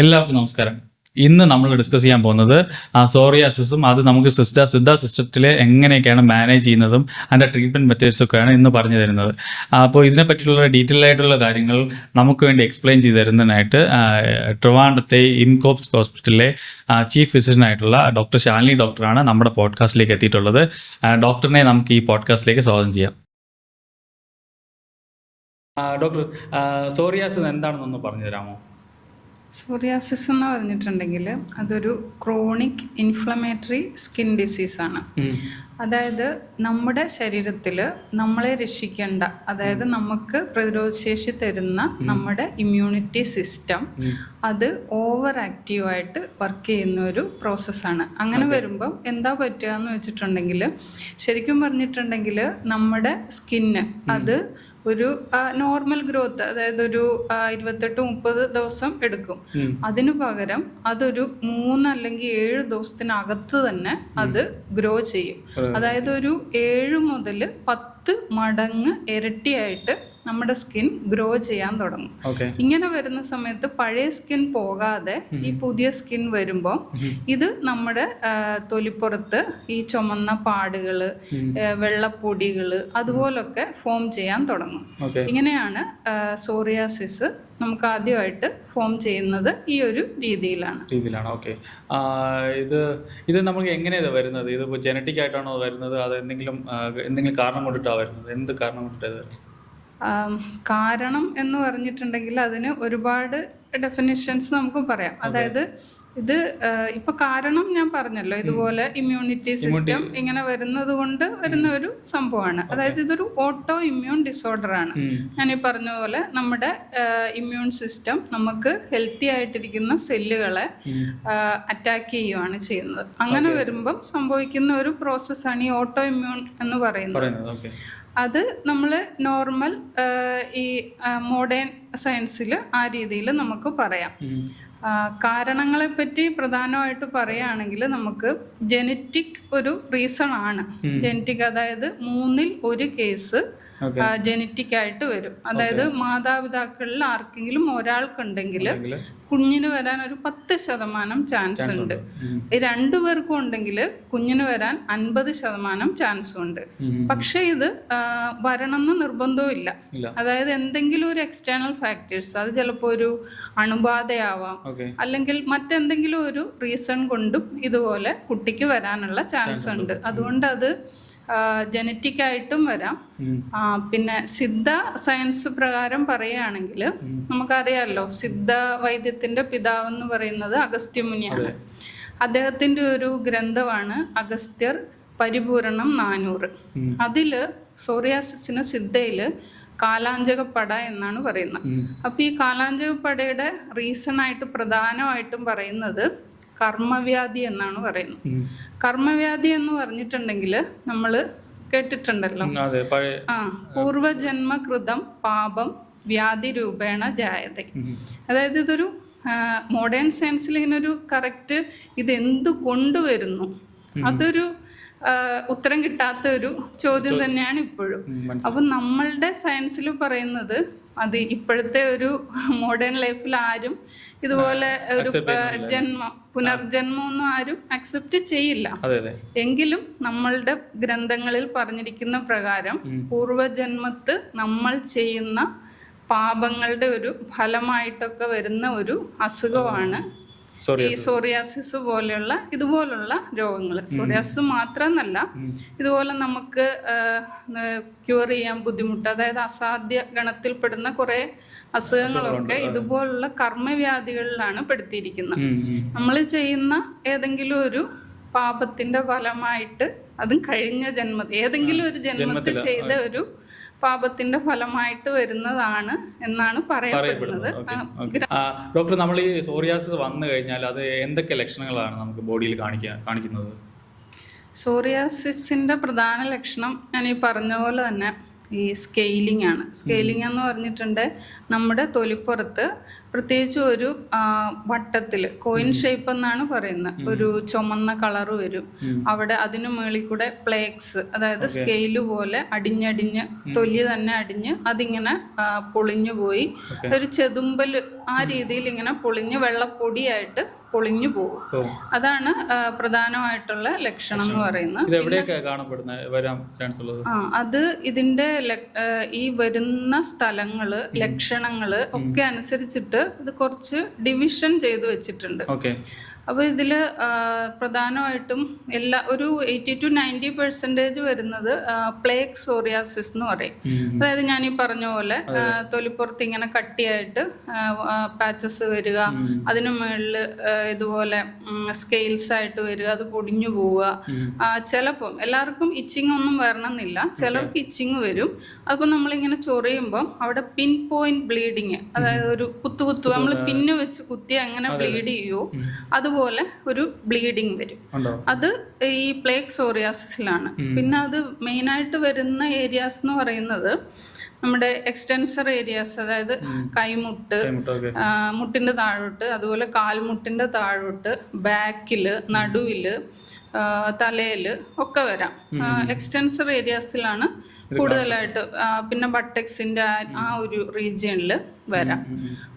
എല്ലാവർക്കും നമസ്കാരം. ഇന്ന് നമ്മൾ ഡിസ്കസ് ചെയ്യാൻ പോകുന്നത് ആ സോറിയാസിസും അത് നമുക്ക് സിസ്റ്റ സിദ്ധ സിസ്റ്റത്തിലെ എങ്ങനെയൊക്കെയാണ് മാനേജ് ചെയ്യുന്നതും അതിന്റെ ട്രീറ്റ്മെന്റ് മെത്തേഡ്സൊക്കെയാണ് ഇന്ന് പറഞ്ഞു തരുന്നത്. അപ്പോൾ ഇതിനെ പറ്റിയുള്ള ഡീറ്റെയിൽ ആയിട്ടുള്ള കാര്യങ്ങൾ നമുക്ക് വേണ്ടി എക്സ്പ്ലെയിൻ ചെയ്ത് തരുന്നതിനായിട്ട് ട്രിവാൻഡത്തെ ഇംകോപ്സ് ഹോസ്പിറ്റലിലെ ചീഫ് ഫിസിഷ്യനായിട്ടുള്ള ഡോക്ടർ ശാലിനി ഡോക്ടറാണ് നമ്മുടെ പോഡ്കാസ്റ്റിലേക്ക് എത്തിയിട്ടുള്ളത്. ഡോക്ടറിനെ നമുക്ക് ഈ പോഡ്കാസ്റ്റിലേക്ക് സ്വാഗതം ചെയ്യാം. ഡോക്ടർ സോറിയാസിസ് എന്താണെന്നൊന്ന് പറഞ്ഞു തരാമോ? സോറിയാസിസ് എന്ന് പറഞ്ഞിട്ടുണ്ടെങ്കിൽ അതൊരു ക്രോണിക് ഇൻഫ്ലമേറ്ററി സ്കിൻ ഡിസീസ് ആണ്. അതായത് നമ്മുടെ ശരീരത്തിൽ നമ്മളെ രക്ഷിക്കേണ്ട അതായത് നമുക്ക് പ്രതിരോധശേഷി തരുന്ന നമ്മുടെ ഇമ്മ്യൂണിറ്റി സിസ്റ്റം അത് ഓവർ ആക്റ്റീവായിട്ട് വർക്ക് ചെയ്യുന്ന ഒരു പ്രോസസ്സാണ് അങ്ങനെ വരുമ്പം എന്താ പറ്റുക എന്ന് വെച്ചിട്ടുണ്ടെങ്കിൽ ശരിക്കും പറഞ്ഞിട്ടുണ്ടെങ്കിൽ നമ്മുടെ സ്കിന്ന് അത് ഒരു നോർമൽ ഗ്രോത്ത് അതായത് ഒരു ഇരുപത്തെട്ട് മുപ്പത് ദിവസം എടുക്കും. അതിനു പകരം അതൊരു മൂന്ന് അല്ലെങ്കിൽ ഏഴ് ദിവസത്തിനകത്ത് തന്നെ അത് ഗ്രോ ചെയ്യും. അതായത് ഒരു ഏഴ് മുതൽ പത്ത് മടങ്ങ് ഇരട്ടിയായിട്ട് നമ്മുടെ സ്കിൻ ഗ്രോ ചെയ്യാൻ തുടങ്ങും. ഇങ്ങനെ വരുന്ന സമയത്ത് പഴയ സ്കിൻ പോകാതെ ഈ പുതിയ സ്കിൻ വരുമ്പോൾ ഇത് നമ്മുടെ തൊലിപ്പുറത്ത് ഈ ചുമന്ന പാടുകൾ വെള്ളപ്പൊടികൾ അതുപോലൊക്കെ ഫോം ചെയ്യാൻ തുടങ്ങും. ഇങ്ങനെയാണ് സോറിയാസിസ് നമുക്ക് ആദ്യമായിട്ട് ഫോം ചെയ്യുന്നത് ഈ ഒരു രീതിയിലാണ്. രീതിയിലാണ്. ഓക്കെ. ഇത് ഇത് നമുക്ക് എങ്ങനെയാണ് വരുന്നത്? ഇത് ഇപ്പോൾ ജനറ്റിക് ആയിട്ടാണോ വരുന്നത്? അത് എന്തെങ്കിലും എന്തെങ്കിലും കാരണം കൊണ്ടിട്ടാണ് വരുന്നത്? എന്ത് കാരണം കൊണ്ടിട്ടാണ് വരുന്നത്? കാരണം എന്ന് പറഞ്ഞിട്ടുണ്ടെങ്കിൽ അതിന് ഒരുപാട് ഡെഫിനിഷൻസ് നമുക്ക് പറയാം. അതായത് ഇത് ഇപ്പൊ കാരണം ഞാൻ പറഞ്ഞല്ലോ ഇതുപോലെ ഇമ്മ്യൂണിറ്റി സിസ്റ്റം ഇങ്ങനെ വരുന്നത് കൊണ്ട് വരുന്ന ഒരു സംഭവമാണ്. അതായത് ഇതൊരു ഓട്ടോ ഇമ്മ്യൂൺ ഡിസോർഡർ ആണ് ഞാൻ ഈ പറഞ്ഞ പോലെ നമ്മുടെ ഇമ്മ്യൂൺ സിസ്റ്റം നമുക്ക് ഹെൽത്തി ആയിട്ടിരിക്കുന്ന സെല്ലുകളെ അറ്റാക്ക് ചെയ്യുവാണ് ചെയ്യുന്നത്. അങ്ങനെ വരുമ്പം സംഭവിക്കുന്ന ഒരു പ്രോസസ്സാണ് ഈ ഓട്ടോ ഇമ്മ്യൂൺ എന്ന് പറയുന്നത്. അത് നമ്മൾ നോർമൽ ഈ മോഡേൺ സയൻസിൽ ആ രീതിയിൽ നമുക്ക് പറയാം. കാരണങ്ങളെ പറ്റി പ്രധാനമായിട്ട് പറയുകയാണെങ്കിൽ നമുക്ക് ജനറ്റിക് ഒരു റീസൺ ആണ്. ജനറ്റിക് അതായത് മൂന്നിൽ ഒരു കേസ്. ജനറ്റിക് ആയിട്ട് വരും. അതായത് മാതാപിതാക്കളിൽ ആർക്കെങ്കിലും ഒരാൾക്കുണ്ടെങ്കിൽ കുഞ്ഞിന് വരാൻ ഒരു പത്ത് ശതമാനം ചാൻസ് ഉണ്ട്. രണ്ടു പേർക്കും ഉണ്ടെങ്കിൽ കുഞ്ഞിന് വരാൻ അൻപത് ശതമാനം ചാൻസും ഉണ്ട്. പക്ഷെ ഇത് വരണമെന്ന് നിർബന്ധവും ഇല്ല. ഇല്ല. അതായത് എന്തെങ്കിലും ഒരു എക്സ്റ്റേണൽ ഫാക്ടേഴ്സ് അത് ചിലപ്പോൾ ഒരു അണുബാധയാവാം അല്ലെങ്കിൽ മറ്റെന്തെങ്കിലും ഒരു റീസൺ കൊണ്ടും ഇതുപോലെ കുട്ടിക്ക് വരാനുള്ള ചാൻസ് ഉണ്ട്. അതുകൊണ്ട് അത് ജനറ്റിക് ആയിട്ടും വരാം. പിന്നെ സിദ്ധ സയൻസ് പ്രകാരം പറയുകയാണെങ്കിൽ നമുക്കറിയാമല്ലോ സിദ്ധ വൈദ്യത്തിന്റെ പിതാവ് എന്ന് പറയുന്നത് അഗസ്ത്യമുനിയാണ്. അദ്ദേഹത്തിന്റെ ഒരു ഗ്രന്ഥമാണ് അഗസ്ത്യർ പരിപൂരണം നാനൂറ്. അതിൽ സോറിയാസിന് സിദ്ധയിൽ കാലാഞ്ചകപ്പട എന്നാണ് പറയുന്നത്. അപ്പൊ ഈ കാലാഞ്ചകപ്പടയുടെ റീസൺ ആയിട്ട് പ്രധാനമായിട്ടും പറയുന്നത് കർമ്മവ്യാധി എന്നാണ് പറയുന്നത്. കർമ്മവ്യാധി എന്ന് പറഞ്ഞിട്ടുണ്ടെങ്കിൽ നമ്മൾ കേട്ടിട്ടുണ്ടല്ലോ. ആ പൂർവജന്മകൃതം പാപം വ്യാധി രൂപേണ ജായത അതായത് ഇതൊരു മോഡേൺ സയൻസിൽ ഇതിനൊരു കറക്റ്റ് ഇത് എന്ത് കൊണ്ടുവരുന്നു? അതൊരു ഉത്തരം കിട്ടാത്ത ഒരു ചോദ്യം തന്നെയാണ് ഇപ്പോഴും. അപ്പൊ നമ്മളുടെ സയൻസിൽ പറയുന്നത് അത് ഇപ്പോഴത്തെ ഒരു മോഡേൺ ലൈഫിൽ ആരും ഇതുപോലെ ഒരു ജന്മ ജന്മം പുനർജന്മം ഒന്നും ആരും അക്സെപ്റ്റ് ചെയ്യില്ല. എങ്കിലും നമ്മളുടെ ഗ്രന്ഥങ്ങളിൽ പറഞ്ഞിരിക്കുന്ന പ്രകാരം പൂർവജന്മത്ത് നമ്മൾ ചെയ്യുന്ന പാപങ്ങളുടെ ഒരു ഫലമായിട്ടൊക്കെ വരുന്ന ഒരു അസുഖമാണ് ഈ സോറിയാസിസ് പോലെയുള്ള ഇതുപോലുള്ള രോഗങ്ങൾ സോറിയാസിസ് മാത്രമെന്നല്ല ഇതുപോലെ നമുക്ക് ക്യൂർ ചെയ്യാൻ ബുദ്ധിമുട്ട് അതായത് അസാധ്യ ഗണത്തിൽപ്പെടുന്ന കുറേ അസുഖങ്ങളൊക്കെ ഇതുപോലുള്ള കർമ്മവ്യാധികളിലാണ് പെടുത്തിയിരിക്കുന്നത്. നമ്മൾ ചെയ്യുന്ന ഏതെങ്കിലും ഒരു പാപത്തിന്റെ ഫലമായിട്ട് അതും കഴിഞ്ഞ ജന്മത്തിൽ ഏതെങ്കിലും ഒരു ജന്മത്തിൽ ചെയ്ത ഒരു പാപത്തിന്റെ ഫലമായിട്ട് വരുന്നതാണ് എന്നാണ് പറയപ്പെടുന്നത്. ഡോക്ടർ നമ്മൾ ഈ സോറിയാസിസ് വന്നു കഴിഞ്ഞാൽ അത് എന്തൊക്കെ ലക്ഷണങ്ങളാണ് നമുക്ക് ബോഡിയിൽ കാണിക്കുന്നത്? സോറിയാസിസിന്റെ പ്രധാന ലക്ഷണം ഞാൻ ഈ പറഞ്ഞ പോലെ തന്നെ ഈ സ്കെയിലിംഗ് ആണ്. സ്കെയിലിംഗ് എന്ന് പറഞ്ഞിട്ടുണ്ട് നമ്മുടെ തൊലിപ്പുറത്ത് പ്രത്യേകിച്ച് ഒരു വട്ടത്തിൽ കോയിൻ ഷേപ്പ് എന്നാണ് പറയുന്നത്. ഒരു ചുമന്ന കളർ വരും. അവിടെ അതിനു മുകളിൽ കൂടെ പ്ലേക്സ് അതായത് സ്കെയിൽ പോലെ അടിഞ്ഞടിഞ്ഞ് തൊലി തന്നെ അടിഞ്ഞ് അതിങ്ങനെ പൊളിഞ്ഞു പോയി. ഒരു ചെതുമ്പൽ ആ രീതിയിൽ ഇങ്ങനെ പൊളിഞ്ഞ് വെള്ളപ്പൊടിയായിട്ട് പൊളിഞ്ഞു പോകും. അതാണ് പ്രധാനമായിട്ടുള്ള ലക്ഷണം എന്ന് പറയുന്നത്. വരാൻ ചാൻസ് ഉള്ളത്? ആ അത് ഇതിന്റെ ഈ വരുന്ന സ്ഥലങ്ങൾ ലക്ഷണങ്ങൾ ഒക്കെ അനുസരിച്ചിട്ട് ഇത് കുറച്ച് ഡിവിഷൻ ചെയ്തു വെച്ചിട്ടുണ്ട്. ഓക്കെ. അപ്പോൾ ഇതിൽ പ്രധാനമായിട്ടും എല്ലാ ഒരു എയ്റ്റി ടു നയന്റി പെർസെന്റേജ് വരുന്നത് പ്ലേക് സോറിയാസിസ് എന്ന് പറയും. അതായത് ഞാൻ ഈ പറഞ്ഞ പോലെ തൊലിപ്പുറത്ത് ഇങ്ങനെ കട്ടിയായിട്ട് പാച്ചസ് വരിക അതിന് മുകളിൽ ഇതുപോലെ സ്കെയിൽസ് ആയിട്ട് വരിക അത് പൊടിഞ്ഞു പോവുക. ചിലപ്പം എല്ലാവർക്കും ഇച്ചിങ് ഒന്നും വരണമെന്നില്ല. ചിലർക്ക് ഇച്ചിങ് വരും. അപ്പം നമ്മളിങ്ങനെ ചൊറിയുമ്പം അവിടെ പിൻ പോയിന്റ് ബ്ലീഡിങ് അതായത് ഒരു കുത്തു കുത്തു നമ്മൾ പിന്ന് വെച്ച് കുത്തി അങ്ങനെ ബ്ലീഡ് ചെയ്യുമോ അതുപോലെ ഒരു ബ്ലീഡിങ് വരും. അത് ഈ പ്ലേക് സോറിയാസിസിലാണ്. പിന്നെ അത് മെയിൻ ആയിട്ട് വരുന്ന ഏരിയാസ് എന്ന് പറയുന്നത് നമ്മുടെ എക്സ്റ്റൻസർ ഏരിയാസ് അതായത് കൈമുട്ട് മുട്ടിന്റെ താഴോട്ട് അതുപോലെ കാൽമുട്ടിന്റെ താഴോട്ട് ബാക്കിൽ നടുവിൽ തലയിൽ ഒക്കെ വരാം. എക്സ്റ്റൻസർ ഏരിയാസിലാണ് കൂടുതലായിട്ട് പിന്നെ ബട്ടക്സിന്റെ ആ- ഒരു റീജിയനിൽ വരാം.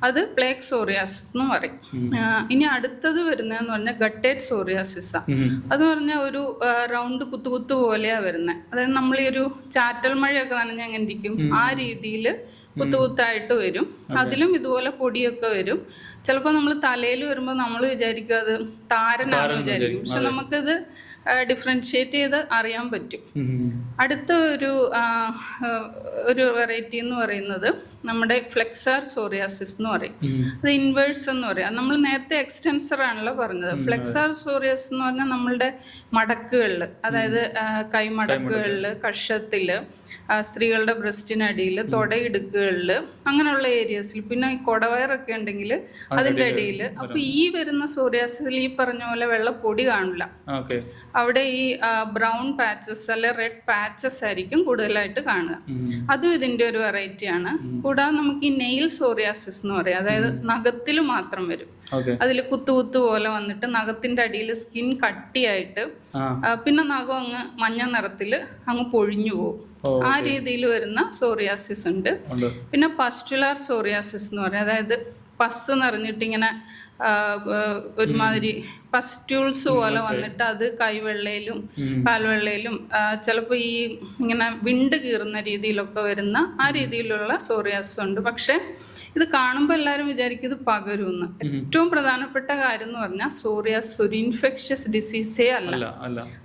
അത് പ്ലേക് സോറിയാസിസ് എന്ന് പറയും. ഇനി അടുത്തത് വരുന്നതെന്ന് പറഞ്ഞാൽ ഗട്ടേറ്റ് സോറിയാസിസ് അത് പറഞ്ഞാൽ ഒരു റൗണ്ട് കുത്തു കുത്തു പോലെയാ വരുന്നത് അതായത് നമ്മൾ ഈ ഒരു ചാറ്റൽ മഴയൊക്കെ നനഞ്ഞ എങ്ങനെ ഇരിക്കും? ആ രീതിയിൽ കുത്തുകുത്തായിട്ട് വരും. അതിലും ഇതുപോലെ പൊടിയൊക്കെ വരും. ചിലപ്പോൾ നമ്മൾ തലയിൽ വരുമ്പോൾ നമ്മൾ വിചാരിക്കും അത് താരനാണെന്ന് വിചാരിക്കും. പക്ഷെ നമുക്കത് ഡിഫറൻഷിയേറ്റ് ചെയ്ത് അറിയാൻ പറ്റും. അടുത്ത ഒരു ഒരു വെറൈറ്റി എന്ന് പറയുന്നത് നമ്മുടെ ഫ്ലെക്സാർ സോറിയാസിസ് എന്ന് പറയും. അത് ഇൻവേഴ്സ് എന്ന് പറയാം. നമ്മൾ നേരത്തെ എക്സ്റ്റെൻസർ ആണല്ലോ പറഞ്ഞത്. ഫ്ലെക്സാർ സോറിയാസ് എന്ന് പറഞ്ഞാൽ നമ്മളുടെ മടക്കുകളിൽ അതായത് കൈമടക്കുകളിൽ കഷത്തിൽ സ്ത്രീകളുടെ ബ്രസ്റ്റിനടിയിൽ തൊടയിടുക്കുകളിൽ അങ്ങനെയുള്ള ഏരിയസിൽ പിന്നെ ഈ കൊടവയറൊക്കെ ഉണ്ടെങ്കിൽ അതിന്റെ അടിയിൽ അപ്പോൾ ഈ വരുന്ന സോറിയാസിൽ ഈ പറഞ്ഞ പോലെ വെള്ളപ്പൊടി കാണില്ല. ഓക്കെ. അവിടെ ഈ ബ്രൗൺ പാച്ചസ് അല്ലെ റെഡ് പാച്ചസ് ആയിരിക്കും കൂടുതലായിട്ട് കാണുക. അതും ഇതിന്റെ ഒരു വെറൈറ്റിയാണ് കൂടാതെ നമുക്ക് ഈ നെയിൽ സോറിയാസിസ് എന്ന് പറയാം. അതായത് നഖത്തിൽ മാത്രം വരും. അതിൽ കുത്തു കുത്തു പോലെ വന്നിട്ട് നഖത്തിന്റെ അടിയിൽ സ്കിൻ കട്ടിയായിട്ട് പിന്നെ നഖം അങ്ങ് മഞ്ഞ നിറത്തിൽ അങ്ങ് പൊഴിഞ്ഞു പോകും. ആ രീതിയിൽ വരുന്ന സോറിയാസിസ് ഉണ്ട്. പിന്നെ പസ്റ്റുലാർ സോറിയാസിസ് എന്ന് പറയും. അതായത് പസ് നിറഞ്ഞിട്ട് ഇങ്ങനെ ഒരുമാതിരി പസ്റ്റ്യൂൾസ് പോലെ വന്നിട്ട് അത് കൈവെള്ളയിലും കാൽവെള്ളയിലും ചിലപ്പോൾ ഈ ഇങ്ങനെ വിണ്ട് കീറുന്ന രീതിയിലൊക്കെ വരുന്ന ആ രീതിയിലുള്ള സോറിയാസ് ഉണ്ട്. പക്ഷേ ഇത് കാണുമ്പോൾ എല്ലാവരും വിചാരിക്കും ഇത് പകരുമെന്ന് ഏറ്റവും പ്രധാനപ്പെട്ട കാര്യം എന്ന് പറഞ്ഞാൽ സോറിയാസ് ഒരു ഇൻഫെക്ഷ്യസ് ഡിസീസേ അല്ല.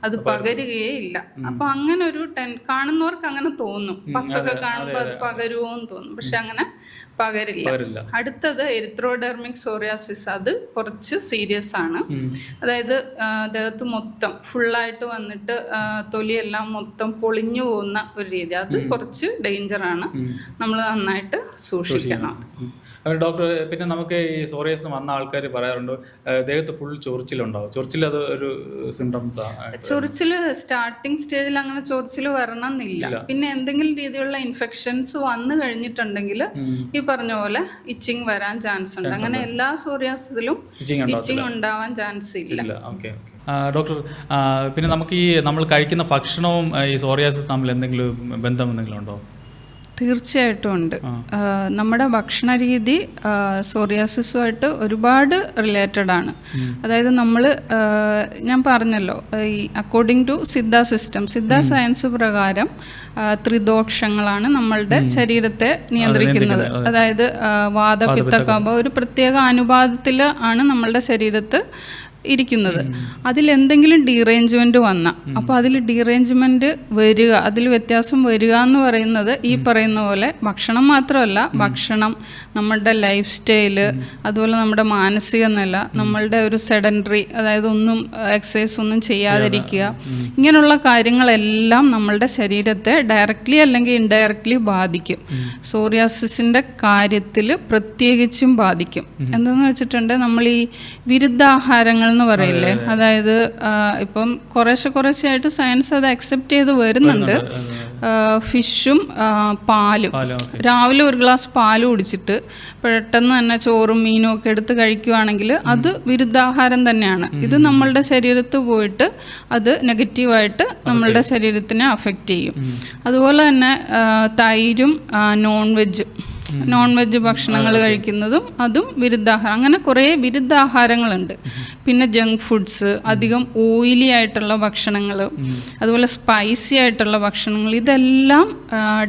അത് പകരുകയേ ഇല്ല. അപ്പൊ അങ്ങനെ ഒരു ടെൻ കാണുന്നവർക്ക് അങ്ങനെ തോന്നും. പസ്സൊക്കെ കാണുമ്പോൾ അത് പകരുമോ എന്ന് തോന്നും. പക്ഷെ അങ്ങനെ പകരില്ല. അടുത്തത് എരിത്രോഡെർമിക് സോറിയാസിസ്. അത് കുറച്ച് സീരിയസ് ആണ്. അതായത് അദ്ദേഹത്ത് ദേഹത്ത് മൊത്തം ഫുള്ളായിട്ട് വന്നിട്ട് തൊലിയെല്ലാം മൊത്തം പൊളിഞ്ഞു പോകുന്ന ഒരു രീതി. അത് കുറച്ച് ഡേഞ്ചർ ആണ് നമ്മൾ നന്നായിട്ട് സൂക്ഷിക്കണം. ഡോക്ടർ പിന്നെ നമുക്ക് ഈ സോറിയസ് വന്ന ആൾക്കാർ പറയാറുണ്ട് ദേഹത്ത് ഫുൾ ചൊറിച്ചിലുണ്ടാവും. ചൊറിച്ചിൽ അത് ഒരു സിംറ്റംസ് ആണ് ചൊറിച്ചിൽ സ്റ്റാർട്ടിങ് സ്റ്റേജിൽ അങ്ങനെ ചൊറിച്ചിൽ വരണം എന്നില്ല പിന്നെ എന്തെങ്കിലും രീതിയിലുള്ള ഇൻഫെക്ഷൻസ് വന്നു കഴിഞ്ഞിട്ടുണ്ടെങ്കിൽ ഈ പറഞ്ഞ പോലെ ഇച്ചിങ് വരാൻ ചാൻസ് ഉണ്ട്. അങ്ങനെ എല്ലാ സോറിയാസിലും ഇച്ചിങ് ഉണ്ടാവാൻ ചാൻസ് ഇല്ല. ഓക്കെ ഡോക്ടർ പിന്നെ നമുക്ക് ഈ നമ്മൾ കഴിക്കുന്ന ഭക്ഷണവും ഈ സോറിയാസിസ് തമ്മിൽ എന്തെങ്കിലും ബന്ധം എന്തെങ്കിലും ഉണ്ടോ? തീർച്ചയായിട്ടും ഉണ്ട്. നമ്മുടെ ഭക്ഷണ രീതി സോറിയാസിസുമായിട്ട് ഒരുപാട് റിലേറ്റഡ് ആണ്. അതായത് നമ്മൾ ഞാൻ പറഞ്ഞല്ലോ ഈ according to Siddha system Siddha science പ്രകാരം ത്രിദോഷങ്ങളാണ് നമ്മളുടെ ശരീരത്തെ നിയന്ത്രിക്കുന്നത്. അതായത് കഫ ഒരു പ്രത്യേക അനുപാതത്തിൽ ആണ് നമ്മളുടെ ശരീരത്ത് ഇരിക്കുന്നത്. അതിലെന്തെങ്കിലും ഡീറേഞ്ച്മെന്റ് വന്ന. അപ്പോൾ അതിൽ ഡീറേഞ്ച്മെന്റ് വരിക അതിൽ വ്യത്യാസം വരിക എന്ന് പറയുന്നത് ഈ പറയുന്ന പോലെ ഭക്ഷണം മാത്രമല്ല ഭക്ഷണം നമ്മളുടെ ലൈഫ് സ്റ്റൈൽ അതുപോലെ നമ്മുടെ മാനസിക നില നമ്മളുടെ ഒരു സെഡൻഡറി അതായത് ഒന്നും എക്സസൈസ് ഒന്നും ചെയ്യാതിരിക്കുക. ഇങ്ങനെയുള്ള കാര്യങ്ങളെല്ലാം നമ്മളുടെ ശരീരത്തെ ഡയറക്റ്റ്ലി അല്ലെങ്കിൽ ഇൻഡയറക്റ്റ്ലി ബാധിക്കും. സോറിയാസിന്റെ കാര്യത്തിൽ പ്രത്യേകിച്ചും ബാധിക്കും. എന്തെന്ന് വെച്ചിട്ടുണ്ടെങ്കിൽ നമ്മൾ ഈ വിരുദ്ധാഹാരങ്ങൾ എന്ന് പറയില്ലേ? അതായത് ഇപ്പം കുറേശ്ശെ കുറേശ്ശെയായിട്ട് സയൻസ് അത് അക്സെപ്റ്റ് ചെയ്ത് വരുന്നുണ്ട്. ഫിഷും പാലും. രാവിലെ ഒരു ഗ്ലാസ് പാൽ കുടിച്ചിട്ട് പെട്ടെന്ന് തന്നെ ചോറും മീനും ഒക്കെ എടുത്ത് കഴിക്കുവാണെങ്കിൽ അത് വിരുദ്ധാഹാരം തന്നെയാണ്. ഇത് നമ്മളുടെ ശരീരത്ത് പോയിട്ട് അത് നെഗറ്റീവായിട്ട് നമ്മളുടെ ശരീരത്തിനെ അഫക്റ്റ് ചെയ്യും. അതുപോലെ തന്നെ തൈരും നോൺ വെജും നോൺ വെജ് ഭക്ഷണങ്ങൾ കഴിക്കുന്നതും അതും വിരുദ്ധാഹാരം അങ്ങനെ കുറേ വിരുദ്ധാഹാരങ്ങളുണ്ട്. പിന്നെ ജങ്ക് ഫുഡ്സ് അധികം ഓയിലി ആയിട്ടുള്ള ഭക്ഷണങ്ങൾ അതുപോലെ സ്പൈസി ആയിട്ടുള്ള ഭക്ഷണങ്ങൾ ഇതെല്ലാം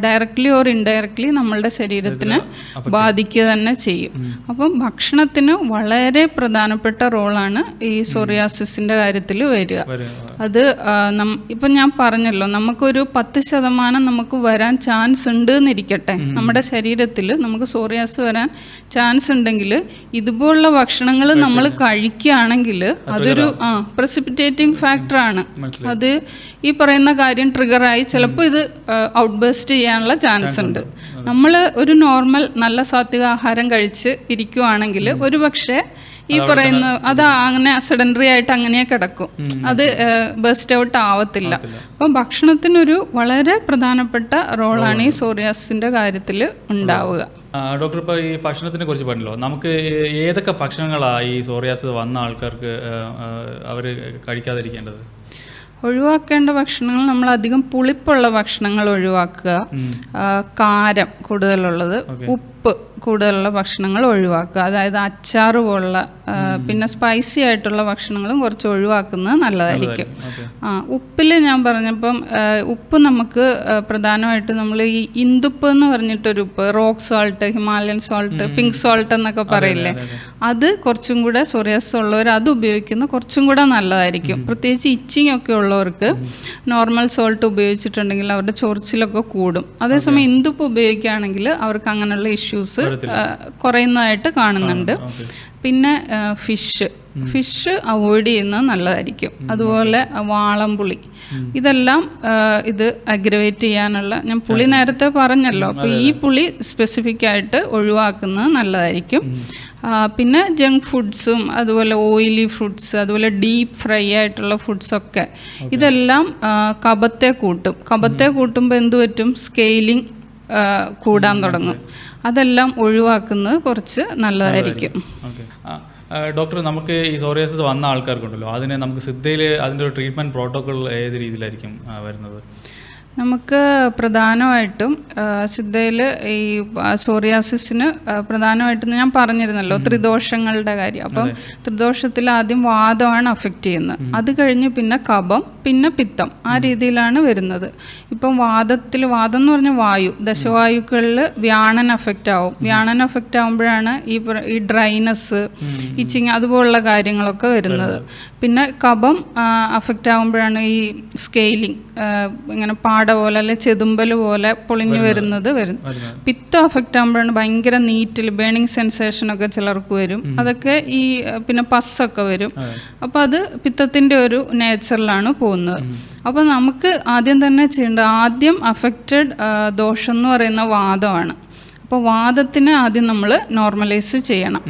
ഡയറക്റ്റ്ലി ഓർ ഇൻഡയറക്റ്റ്ലി നമ്മളുടെ ശരീരത്തിനെ ബാധിക്കുക തന്നെ ചെയ്യും. അപ്പം ഭക്ഷണത്തിന് വളരെ പ്രധാനപ്പെട്ട റോളാണ് ഈ സോറിയാസിസിന്റെ കാര്യത്തിൽ വരിക. അത് ഇപ്പം ഞാൻ പറഞ്ഞല്ലോ നമുക്കൊരു പത്ത് ശതമാനം നമുക്ക് വരാൻ ചാൻസ് ഉണ്ട് എന്നിരിക്കട്ടെ. നമ്മുടെ ശരീരത്തിൽ നമുക്ക് സോറിയാസ് വരാൻ ചാൻസ് ഉണ്ടെങ്കിൽ ഇതുപോലുള്ള ഭക്ഷണങ്ങൾ നമ്മൾ കഴിക്കുകയാണെങ്കിൽ അതൊരു ആ പ്രസിപ്പിറ്റേറ്റിംഗ് ഫാക്ടറാണ് അത് ഈ പറയുന്ന കാര്യം ട്രിഗറായി ചിലപ്പോൾ ഇത് ഔട്ട് ബേസ്റ്റ് ചെയ്യാനുള്ള ചാൻസ് ഉണ്ട്. നമ്മൾ ഒരു നോർമൽ നല്ല സാത്വിക ആഹാരം കഴിച്ച് ഇരിക്കുവാണെങ്കിൽ ഒരു പക്ഷേ ഈ പറയുന്ന അത് അങ്ങനെ സെഡൻഡറി ആയിട്ട് അങ്ങനെ കിടക്കും. അത് ബെസ്റ്റ് ഔട്ട് ആവത്തില്ല. അപ്പം ഭക്ഷണത്തിനൊരു വളരെ പ്രധാനപ്പെട്ട റോളാണ് ഈ സോറിയാസിന്റെ കാര്യത്തിൽ ഉണ്ടാവുക. ഡോക്ടർ ഇപ്പോൾ ഈ ഭക്ഷണത്തിനെ കുറിച്ച് പറഞ്ഞല്ലോ. നമുക്ക് ഏതൊക്കെ ഭക്ഷണങ്ങളാണ് ഈ സോറിയാസ് വന്ന ആൾക്കാർക്ക് അവർ കഴിക്കാതിരിക്കേണ്ടത്? ഒഴിവാക്കേണ്ട ഭക്ഷണങ്ങൾ നമ്മൾ അധികം പുളിപ്പുള്ള ഭക്ഷണങ്ങൾ ഒഴിവാക്കുക. കാരം കൂടുതലുള്ളത് ഉപ്പ്. കൂടുതലുള്ള ഭക്ഷണങ്ങൾ ഒഴിവാക്കുക. അതായത് അച്ചാർ പോലുള്ള പിന്നെ സ്പൈസി ആയിട്ടുള്ള ഭക്ഷണങ്ങളും കുറച്ച് ഒഴിവാക്കുന്നത് നല്ലതായിരിക്കും. ആ ഉപ്പിൽ ഞാൻ പറഞ്ഞപ്പം ഉപ്പ് നമുക്ക് പ്രധാനമായിട്ട് നമ്മൾ ഈ ഇന്ദുപ്പ് എന്ന് പറഞ്ഞിട്ടൊരു ഉപ്പ് rock salt Himalayan salt pink salt എന്നൊക്കെ പറയില്ലേ? അത് കുറച്ചും കൂടെ സൊറിയസ് ഉള്ളവർ അത് ഉപയോഗിക്കുന്നത് കുറച്ചും കൂടെ നല്ലതായിരിക്കും. പ്രത്യേകിച്ച് ഇച്ചിങ് ഒക്കെ ഉള്ളവർക്ക് നോർമൽ സോൾട്ട് ഉപയോഗിച്ചിട്ടുണ്ടെങ്കിൽ അവരുടെ ചൊറിച്ചിലൊക്കെ കൂടും. അതേസമയം ഇന്ദുപ്പ് ഉപയോഗിക്കുകയാണെങ്കിൽ അവർക്ക് അങ്ങനെയുള്ള ഇഷ്യൂസ് കുറയുന്നതായിട്ട് കാണുന്നുണ്ട്. പിന്നെ ഫിഷ് ഫിഷ് അവോയ്ഡ് ചെയ്യുന്നത് നല്ലതായിരിക്കും. അതുപോലെ വാളംപുളി ഇതെല്ലാം ഇത് അഗ്രവേറ്റ് ചെയ്യാനുള്ള ഞാൻ പുളി നേരത്തെ പറഞ്ഞല്ലോ. അപ്പോൾ ഈ പുളി സ്പെസിഫിക് ആയിട്ട് ഒഴിവാക്കുന്നത് നല്ലതായിരിക്കും. പിന്നെ ജങ്ക് ഫുഡ്സും അതുപോലെ ഓയിലി ഫുഡ്സ് അതുപോലെ ഡീപ്പ് ഫ്രൈ ആയിട്ടുള്ള ഫുഡ്സൊക്കെ ഇതെല്ലാം കബത്തെ കൂട്ടും. കബത്തെ കൂട്ടുമ്പോൾ എന്ത് പറ്റും? സ്കെയിലിംഗ് കൂടാൻ തുടങ്ങും. അതെല്ലാം ഒഴിവാക്കുന്നത് കുറച്ച് നല്ലതായിരിക്കും. ഡോക്ടർ നമുക്ക് ഈ സോറിയാസിസ് വന്ന ആൾക്കാർക്കുണ്ടല്ലോ അതിന് നമുക്ക് സിദ്ധയിൽ അതിന്റെ ഒരു ട്രീറ്റ്മെന്റ് പ്രോട്ടോക്കോൾ ഏത് രീതിയിലായിരിക്കും വരുന്നത്? നമുക്ക് പ്രധാനമായിട്ടും സിദ്ധയിൽ ഈ സോറിയാസിസിന് പ്രധാനമായിട്ടും ഞാൻ പറഞ്ഞിരുന്നല്ലോ ത്രിദോഷങ്ങളുടെ കാര്യം. അപ്പം ത്രിദോഷത്തിൽ ആദ്യം വാദമാണ് അഫക്റ്റ് ചെയ്യുന്നത്. അത് കഴിഞ്ഞ് പിന്നെ കപം പിന്നെ പിത്തം ആ രീതിയിലാണ് വരുന്നത്. ഇപ്പം വാദത്തിൽ വാദം എന്ന് പറഞ്ഞാൽ വായു. ദശവായുക്കളിൽ വ്യാണൻ അഫക്റ്റ് ആവും. വ്യാണൻ അഫക്റ്റ് ആകുമ്പോഴാണ് ഈ ഈ ഡ്രൈനസ് ഇച്ചിങ് അതുപോലുള്ള കാര്യങ്ങളൊക്കെ വരുന്നത്. പിന്നെ കപം അഫക്റ്റ് ആകുമ്പോഴാണ് ഈ സ്കെയിലിംഗ് ഇങ്ങനെ പാട പോലെ അല്ലെ ചെതുമ്പൽ പോലെ പൊളിഞ്ഞു വരുന്നത്. വരും. പിത്തം അഫക്റ്റ് ആകുമ്പോഴാണ് ഭയങ്കര നീറ്റിൽ ബേണിങ് സെൻസേഷൻ ഒക്കെ ചിലർക്ക് വരും. അതൊക്കെ ഈ പിന്നെ പസ്സൊക്കെ വരും. അപ്പം അത് പിത്തത്തിന്റെ ഒരു നേച്ചറിലാണ് പോകുന്നത്. അപ്പോൾ നമുക്ക് ആദ്യം തന്നെ ചെയ്യേണ്ടത് ആദ്യം അഫക്റ്റഡ് ദോഷം എന്ന് പറയുന്ന വാദമാണ്. അപ്പോൾ വാദത്തിന് ആദ്യം നമ്മൾ നോർമലൈസ് ചെയ്യണം.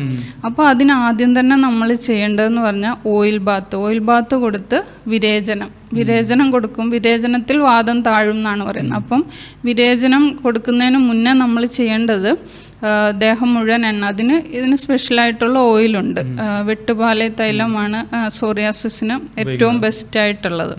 അപ്പോൾ അതിന് ആദ്യം തന്നെ നമ്മൾ ചെയ്യേണ്ടതെന്ന് പറഞ്ഞാൽ ഓയിൽ ബാത്ത് ഓയിൽ ബാത്ത് കൊടുത്ത് വിരേചനം. വിരേചനം കൊടുക്കും. വിരേചനത്തിൽ വാദം താഴും എന്നാണ് പറയുന്നത്. അപ്പം വിരേചനം കൊടുക്കുന്നതിന് മുന്നേ നമ്മൾ ചെയ്യേണ്ടത് ദേഹം മുഴുവൻ എണ്ണ. അതിന് ഇതിന് സ്പെഷ്യലായിട്ടുള്ള ഓയിലുണ്ട് വെട്ടുപാലെ തൈലമാണ് സോറിയാസിസിന് ഏറ്റവും ബെസ്റ്റ് ആയിട്ടുള്ളത്.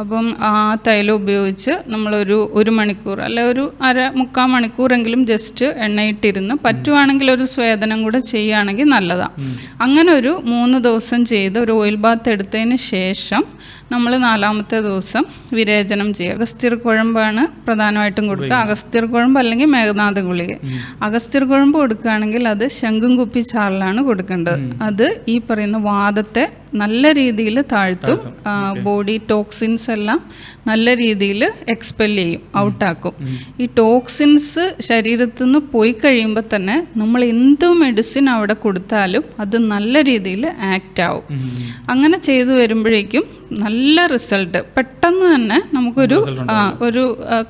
അപ്പം ആ തൈലം ഉപയോഗിച്ച് നമ്മളൊരു ഒരു മണിക്കൂർ അല്ലെ ഒരു അര മുക്കാൽ മണിക്കൂറെങ്കിലും ജസ്റ്റ് എണ്ണയിട്ടിരുന്ന് പറ്റുവാണെങ്കിൽ ഒരു സ്വേദനം കൂടെ ചെയ്യുകയാണെങ്കിൽ നല്ലതാണ് അങ്ങനെ ഒരു മൂന്ന് ദിവസം ചെയ്ത് ഒരു ഓയിൽ ബാത്ത് എടുത്തതിന് ശേഷം നമ്മൾ നാലാമത്തെ ദിവസം വിരേചനം ചെയ്യുക. അഗസ്ത്യർ കുഴമ്പാണ് പ്രധാനമായിട്ടും കൊടുക്കുക. അഗസ്ത്യർ കുഴമ്പ് അല്ലെങ്കിൽ മേഘനാഥ ഗുളിക. അഗസ്ത്യർ കുഴമ്പ് കൊടുക്കുകയാണെങ്കിൽ അത് ശംഖും കുപ്പി ചാറിലാണ് കൊടുക്കേണ്ടത്. അത് ഈ പറയുന്ന വാദത്തെ നല്ല രീതിയിൽ താഴ്ത്തും ബോഡി ടോക്സിൻസ് എല്ലാം നല്ല രീതിയിൽ എക്സ്പെൽ ചെയ്യും ഔട്ടാക്കും ഈ ടോക്സിൻസ് ശരീരത്തിൽ നിന്ന് പോയി കഴിയുമ്പോൾ തന്നെ നമ്മൾ എന്ത് മെഡിസിൻ അവിടെ കൊടുത്താലും അത് നല്ല രീതിയിൽ ആക്റ്റ് ആവും. അങ്ങനെ ചെയ്തു വരുമ്പോഴേക്കും നല്ല റിസൾട്ട്. പെട്ടെന്ന് തന്നെ നമുക്കൊരു ഒരു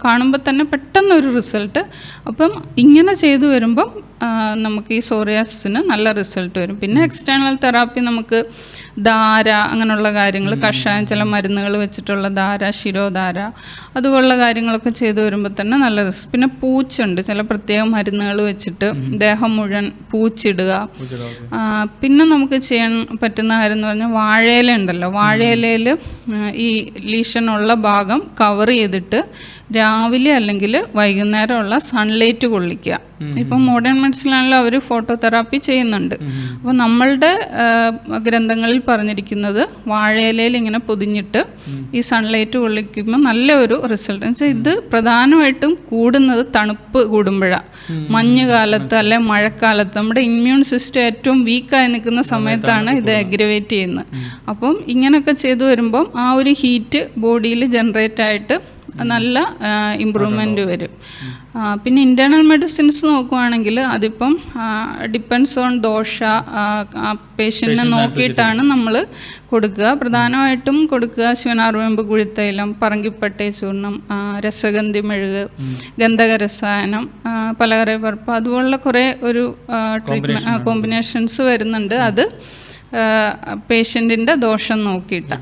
കാണുമ്പോൾ തന്നെ പെട്ടെന്ന് ഒരു റിസൾട്ട്. അപ്പം ഇങ്ങനെ ചെയ്തു വരുമ്പം നമുക്ക് ഈ സോറിയാസിന് നല്ല റിസൾട്ട് വരും. പിന്നെ എക്സ്റ്റേണൽ തെറാപ്പി നമുക്ക് ധാര അങ്ങനെയുള്ള കാര്യങ്ങൾ കഷായം ചില മരുന്നുകൾ വെച്ചിട്ടുള്ള ധാര ശിരോധാര അതുപോലുള്ള കാര്യങ്ങളൊക്കെ ചെയ്തു വരുമ്പോൾ തന്നെ നല്ല റിസ്ക് പിന്നെ പൂച്ചുണ്ട്. ചില പ്രത്യേക മരുന്നുകൾ വെച്ചിട്ട് ദേഹം മുഴുവൻ പൂച്ചിടുക. പിന്നെ നമുക്ക് ചെയ്യാൻ പറ്റുന്ന കാര്യം എന്ന് പറഞ്ഞാൽ വാഴയില ഉണ്ടല്ലോ. വാഴയിലയിൽ ഈ ലീഷനുള്ള ഭാഗം കവർ ചെയ്തിട്ട് രാവിലെ അല്ലെങ്കിൽ വൈകുന്നേരമുള്ള സൺലൈറ്റ് കൊള്ളിക്കുക. ഇപ്പം മോഡേൺ മെഡിസിനാണല്ലോ അവർ ഫോട്ടോ തെറാപ്പി ചെയ്യുന്നുണ്ട് അപ്പോൾ നമ്മളുടെ ഗ്രന്ഥങ്ങളിൽ പറഞ്ഞിരിക്കുന്നത് വാഴയിലയിൽ ഇങ്ങനെ പൊതിഞ്ഞിട്ട് ഈ സൺലൈറ്റ് കൊള്ളിക്കുമ്പോൾ നല്ല ഒരു റിസൾട്ട് വെച്ചാൽ ഇത് പ്രധാനമായിട്ടും കൂടുന്നത് തണുപ്പ് കൂടുമ്പോഴാണ് മഞ്ഞുകാലത്ത് അല്ലെ മഴക്കാലത്ത് നമ്മുടെ ഇമ്മ്യൂൺ സിസ്റ്റം ഏറ്റവും വീക്കായി നിൽക്കുന്ന സമയത്താണ് ഇത് അഗ്രവേറ്റ് ചെയ്യുന്നത്. അപ്പം ഇങ്ങനെയൊക്കെ ചെയ്തു വരുമ്പം ആ ഒരു ഹീറ്റ് ബോഡിയിൽ ജനറേറ്റ് ആയിട്ട് നല്ല ഇമ്പ്രൂവ്മെന്റ് വരും. പിന്നെ ഇന്റേർണൽ മെഡിസിൻസ് നോക്കുവാണെങ്കിൽ അതിപ്പം ഡിപ്പെൻസ് ഓൺ ദോഷ പേഷ്യന്റിനെ നോക്കിയിട്ടാണ് നമ്മൾ കൊടുക്കുക. പ്രധാനമായിട്ടും കൊടുക്കുക ശിവനാർവേമ്പ് കുഴിത്തൈലം പറങ്കിപ്പട്ടை ചൂർണം രസഗന്ധി മെഴുക് ഗന്ധക രസായനം ആ, പലകറി പറപ്പ് അതുപോലുള്ള കുറേ ഒരു ട്രീറ്റ്മെന്റ് കോമ്പിനേഷൻസ് വരുന്നുണ്ട്. അത് പേഷ്യന്റിന്റെ ദോഷം നോക്കിയിട്ട്.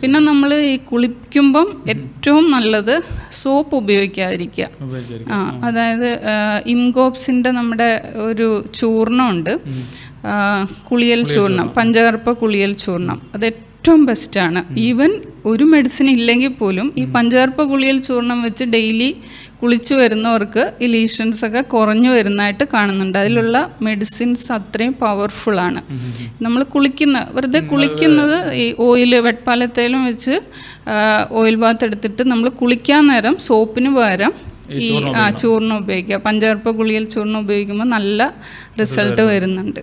പിന്നെ നമ്മൾ ഈ കുളിക്കുമ്പം ഏറ്റവും നല്ലത് സോപ്പ് ഉപയോഗിക്കാതിരിക്കുക. ആ അതായത് ഇംഗോപ്സിന്റെ നമ്മുടെ ഒരു ചൂർണമുണ്ട് ആ, കുളിയൽ ചൂർണം പഞ്ചകർപ്പ കുളിയൽ ചൂർണം. അത് ഏറ്റവും ബെസ്റ്റാണ് ഈവൻ ഒരു മെഡിസിൻ ഇല്ലെങ്കിൽ പോലും ഈ പഞ്ചകർപ്പ കുളിയൽ ചൂർണം വെച്ച് ഡെയിലി കുളിച്ചു വരുന്നവർക്ക് ഈ ലീഷൻസ് ഒക്കെ കുറഞ്ഞു വരുന്നതായിട്ട് കാണുന്നുണ്ട്. അതിലുള്ള മെഡിസിൻസ് അത്രയും ആണ്. നമ്മൾ കുളിക്കുന്ന വെറുതെ കുളിക്കുന്നത് ഈ ഓയിൽ വെട്പാലത്തേലും വെച്ച് ഓയിൽ ബാത്ത് എടുത്തിട്ട് നമ്മൾ കുളിക്കാൻ നേരം സോപ്പിന് പകരം ഈ ആ ചൂർണം ഉപയോഗിക്കുക. പഞ്ചകർപ്പ ഗുളിയിൽ ചൂർണം ഉപയോഗിക്കുമ്പോൾ നല്ല റിസൾട്ട് വരുന്നുണ്ട്.